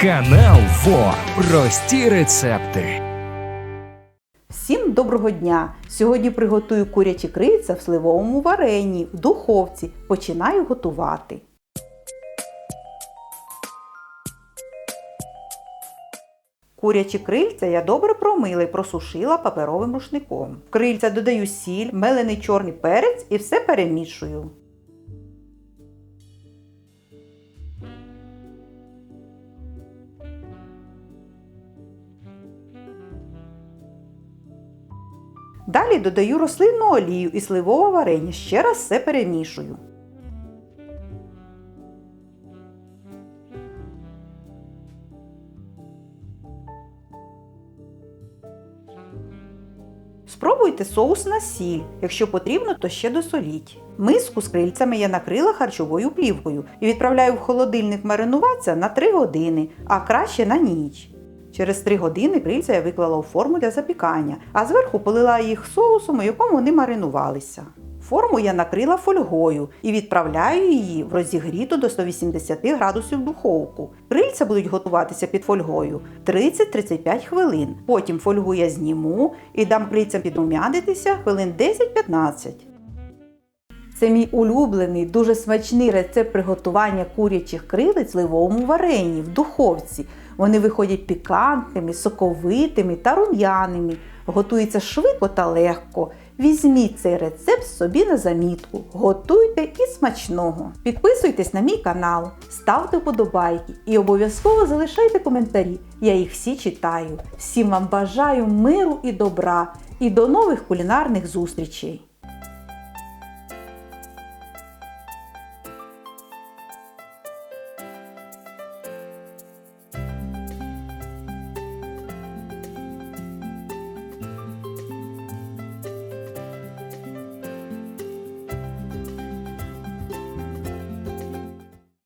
Канал ФО. Прості рецепти. Всім доброго дня! Сьогодні приготую курячі крильця в сливовому варенні в духовці. Починаю готувати. Курячі крильця я добре промила і просушила паперовим рушником. В крильця додаю сіль, мелений чорний перець і все перемішую. Далі додаю рослинну олію і сливове варення. Ще раз все перемішую. Спробуйте соус на сіль. Якщо потрібно, то ще досоліть. Миску з крильцями я накрила харчовою плівкою і відправляю в холодильник маринуватися на 3 години, а краще на ніч. Через 3 години крильця я виклала у форму для запікання, а зверху полила їх соусом, у якому вони маринувалися. Форму я накрила фольгою і відправляю її в розігріту до 180 градусів духовку. Крильця будуть готуватися під фольгою 30-35 хвилин. Потім фольгу я зніму і дам крильцям підрумянитися хвилин 10-15. Це мій улюблений, дуже смачний рецепт приготування курячих крилиць в ливовому варенні в духовці. Вони виходять пікантними, соковитими та рум'яними. Готується швидко та легко. Візьміть цей рецепт собі на замітку. Готуйте і смачного. Підписуйтесь на мій канал, ставте вподобайки і обов'язково залишайте коментарі. Я їх всі читаю. Всім вам бажаю миру і добра і до нових кулінарних зустрічей!